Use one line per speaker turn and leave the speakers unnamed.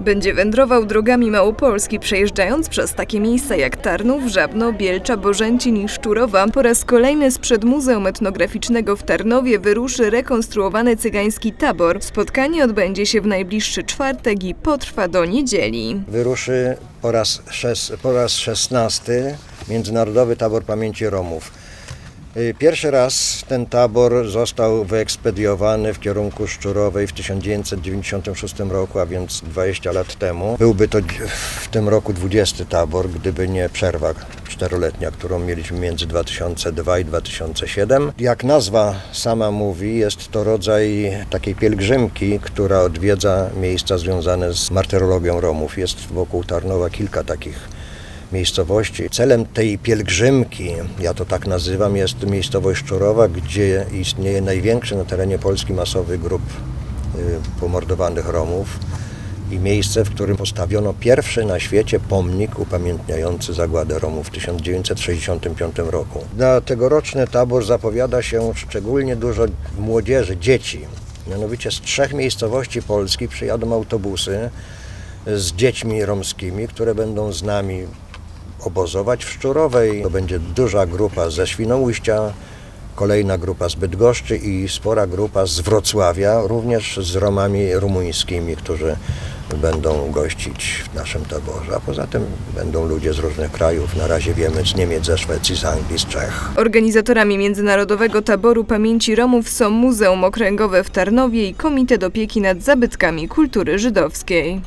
Będzie wędrował drogami Małopolski, przejeżdżając przez takie miejsca jak Tarnów, Żabno, Bielcza, Bożęcin i Szczurowa. Po raz kolejny sprzed Muzeum Etnograficznego w Tarnowie wyruszy rekonstruowany cygański tabor. Spotkanie odbędzie się w najbliższy czwartek i potrwa do niedzieli.
wyruszy po raz, szes, po raz 16 Międzynarodowy Tabor Pamięci Romów. Y, Pierwszy raz ten tabor został wyekspediowany w kierunku Szczurowej w 1996 roku, a więc 20 lat temu. Byłby to w tym roku 20 tabor, gdyby nie przerwa czteroletnia, którą mieliśmy między 2002 i 2007. Jak nazwa sama mówi, jest to rodzaj takiej pielgrzymki, która odwiedza miejsca związane z martyrologią Romów. Jest wokół Tarnowa kilka takich miejscowości. Celem tej pielgrzymki, ja to tak nazywam, jest miejscowość Szczurowa, gdzie istnieje największy na terenie Polski masowy grup y, pomordowanych Romów i miejsce, w którym postawiono pierwszy na świecie pomnik upamiętniający zagładę Romów w 1965 roku. Na tegoroczny tabor zapowiada się szczególnie dużo młodzieży, dzieci. Mianowicie z trzech miejscowości Polski przyjadą autobusy z dziećmi romskimi, które będą z nami obozować w Szczurowej. To będzie duża grupa ze Świnoujścia, kolejna grupa z Bydgoszczy i spora grupa z Wrocławia, również z Romami rumuńskimi, którzy będą gościć w naszym taborze. A poza tym będą ludzie z różnych krajów. Na razie wiemy z Niemiec, ze Szwecji, z Anglii, z Czech.
Organizatorami Międzynarodowego Taboru Pamięci Romów są Muzeum Okręgowe w Tarnowie i Komitet Opieki nad Zabytkami Kultury Żydowskiej.